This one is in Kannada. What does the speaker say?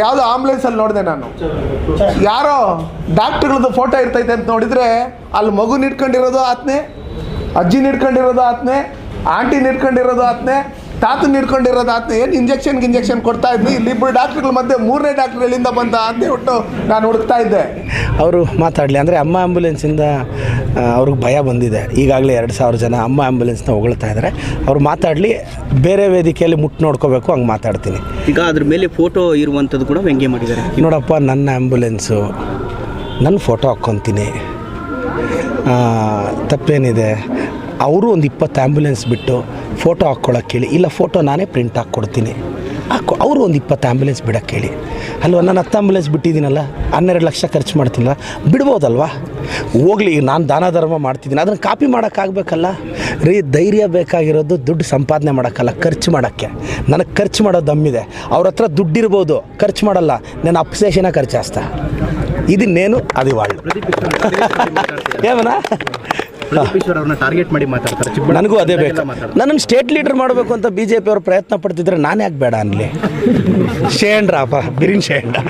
ಯಾವುದೋ ಆಂಬುಲೆನ್ಸಲ್ಲಿ ನೋಡಿದೆ ನಾನು. ಯಾರೋ ಡಾಕ್ಟರ್ಗಳದ್ದು ಫೋಟೋ ಇರ್ತೈತೆ ಅಂತ ನೋಡಿದ್ರೆ ಅಲ್ಲಿ ಮಗು ನಿಡ್ಕೊಂಡಿರೋದು ಆತ್ನೆ, ಅಜ್ಜಿ ನಿಡ್ಕೊಂಡಿರೋದು ಆತ್ನೆ, ಆಂಟಿ ನಿಟ್ಕೊಂಡಿರೋದು ಆತ್ನೆ ತಾತನ ಹಿಡ್ಕೊಂಡಿರೋದು ಆತ್ನೆ ಏನು ಇಂಜೆಕ್ಷನ್ ಇಂಜೆಕ್ಷನ್ ಕೊಡ್ತಾ ಇದ್ವಿ ಇಲ್ಲಿ ಇಬ್ಬರು ಡಾಕ್ಟ್ರುಗಳ ಮಧ್ಯೆ ಮೂರನೇ ಡಾಕ್ಟ್ರ್ ಎಲ್ಲಿಂದ ಬಂದ ಅಂತ ಹೇಳ್ಬಿಟ್ಟು ನಾನು ಹುಡುಕ್ತಾ ಇದ್ದೆ. ಅವರು ಮಾತಾಡಲಿ ಅಂದರೆ ಅಮ್ಮ ಆ್ಯಂಬುಲೆನ್ಸಿಂದ ಅವ್ರಿಗೆ ಭಯ ಬಂದಿದೆ. ಈಗಾಗಲೇ ಎರಡು ಸಾವಿರ ಜನ ಅಮ್ಮ ಆ್ಯಂಬುಲೆನ್ಸ್ನ ಹೊಗಳ್ತಾ ಇದ್ದಾರೆ ಅವ್ರು ಮಾತಾಡಲಿ ಬೇರೆ ವೇದಿಕೆಯಲ್ಲಿ ಮುಟ್ಟು ನೋಡ್ಕೋಬೇಕು ಹಂಗೆ ಮಾತಾಡ್ತೀನಿ. ಈಗ ಅದ್ರ ಮೇಲೆ ಫೋಟೋ ಇರುವಂಥದ್ದು ಕೂಡ ವ್ಯಂಗ್ಯ ಮಾಡಿದ್ದಾರೆ. ನೋಡಪ್ಪ ನನ್ನ ಆ್ಯಂಬುಲೆನ್ಸು ನನ್ನ ಫೋಟೋ ಹಾಕ್ಕೊತೀನಿ. ತಪ್ಪೇನಿದೆ. ಅವರು ಒಂದು ಇಪ್ಪತ್ತು ಆ್ಯಂಬುಲೆನ್ಸ್ ಬಿಟ್ಟು ಫೋಟೋ ಹಾಕ್ಕೊಳಕ್ಕೆ ಹೇಳಿ ಇಲ್ಲ ಫೋಟೋ ನಾನೇ ಪ್ರಿಂಟ್ ಹಾಕ್ಕೊಡ್ತೀನಿ ಹಾಕೊ ಅವರು ಒಂದು ಇಪ್ಪತ್ತು ಆ್ಯಂಬುಲೆನ್ಸ್ ಬಿಡಕ್ಕೆ ಹೇಳಿ ಅಲ್ವ ನಾನು ಹತ್ತು ಆ್ಯಂಬುಲೆನ್ಸ್ ಬಿಟ್ಟಿದ್ದೀನಲ್ಲ ಹನ್ನೆರಡು ಲಕ್ಷ ಖರ್ಚು ಮಾಡ್ತೀನಲ್ಲ ಬಿಡ್ಬೋದಲ್ವಾ? ಹೋಗ್ಲಿ ನಾನು ದಾನ ಧರ್ಮ ಮಾಡ್ತಿದ್ದೀನಿ. ಅದನ್ನು ಕಾಪಿ ಮಾಡೋಕ್ಕಾಗಬೇಕಲ್ಲ ರೀ ಧೈರ್ಯ ಬೇಕಾಗಿರೋದು ದುಡ್ಡು ಸಂಪಾದನೆ ಮಾಡೋಕ್ಕಲ್ಲ ಖರ್ಚು ಮಾಡೋಕ್ಕೆ. ನನಗೆ ಖರ್ಚು ಮಾಡೋ ದಮ್ಮಿದೆ. ಅವ್ರ ಹತ್ರ ದುಡ್ಡಿರ್ಬೋದು ಖರ್ಚು ಮಾಡಲ್ಲ. ನಾನು ಅಪ್ಸೇಷನ ಖರ್ಚಾಸ್ತಾ. ಇದನ್ನೇನು ಅದು ಏಮನಾ ಪ್ರದೀಪ್ ಅವ್ರನ್ನ ಟಾರ್ಗೆಟ್ ಮಾಡಿ ಮಾತಾಡ್ತಾರೆ. ನನಗೂ ಅದೇ ಬೇಕು. ನನ್ನ ಸ್ಟೇಟ್ ಲೀಡರ್ ಮಾಡಬೇಕು ಅಂತ ಬಿ ಜೆ ಪಿ ಅವರು ಪ್ರಯತ್ನ ಪಡ್ತಿದ್ರೆ ನಾನು ಯಾಕೆ ಬೇಡ ಅನ್ಲಿ? ಶೇಂಡ್ರಪ್ಪ ಬಿರಿನ್ ಶೇಂಡ